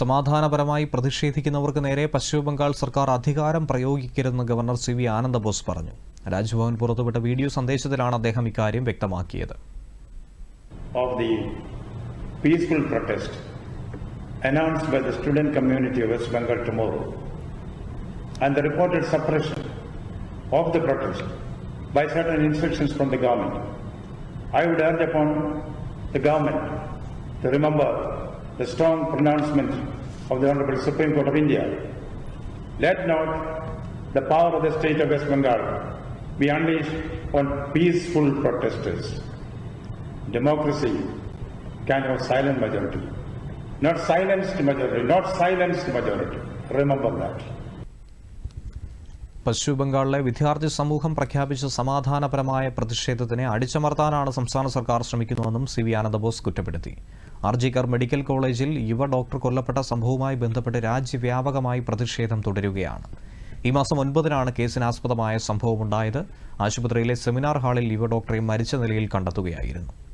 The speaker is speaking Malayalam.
സമാധാനപരമായി പ്രതിഷേധിക്കുന്നവർക്ക് നേരെ പശ്ചിമബംഗാൾ സർക്കാർ അധികാരം പ്രയോഗിക്കരുതെന്ന് ഗവർണർ സി വി ആനന്ദബോസ് പറഞ്ഞു രാജ്ഭവൻ പുറത്തുവിട്ട വീഡിയോ സന്ദേശത്തിലാണ് അദ്ദേഹം ഇക്കാര്യം വ്യക്തമാക്കിയത് of the peaceful protest announced by the student community of West Bengal tomorrow and the reported suppression of the protest by certain instructions from the government, I would urge upon the government to remember the strong pronouncement of the Honorable Supreme Court of India. Let not the power of the state of West Bengal be unleashed on peaceful protesters. Democracy can have silent majority, not silenced majority, not silenced majority. Remember that. പശ്ചിമ ബംഗാളിലെ വിദ്യാർത്ഥി സമൂഹം പ്രഖ്യാപിച്ച സമാധാനപരമായ പ്രതിഷേധത്തിനെ അടിച്ചമർത്താനാണ് സംസ്ഥാന സർക്കാർ ശ്രമിക്കുന്നതെന്നും സി വി ആനന്ദബോസ് കുറ്റപ്പെടുത്തി ആർജിക്കർ മെഡിക്കൽ കോളേജിൽ യുവ ഡോക്ടർ കൊല്ലപ്പെട്ട സംഭവവുമായി ബന്ധപ്പെട്ട് രാജ്യവ്യാപകമായി പ്രതിഷേധം തുടരുകയാണ്. ഈ മാസം ഒൻപതിനാണ് കേസിനാസ്പദമായ സംഭവമുണ്ടായത്. ആശുപത്രിയിലെ സെമിനാർ ഹാളിൽ യുവ ഡോക്ടറെ മരിച്ച നിലയിൽ കണ്ടെത്തുകയായിരുന്നു.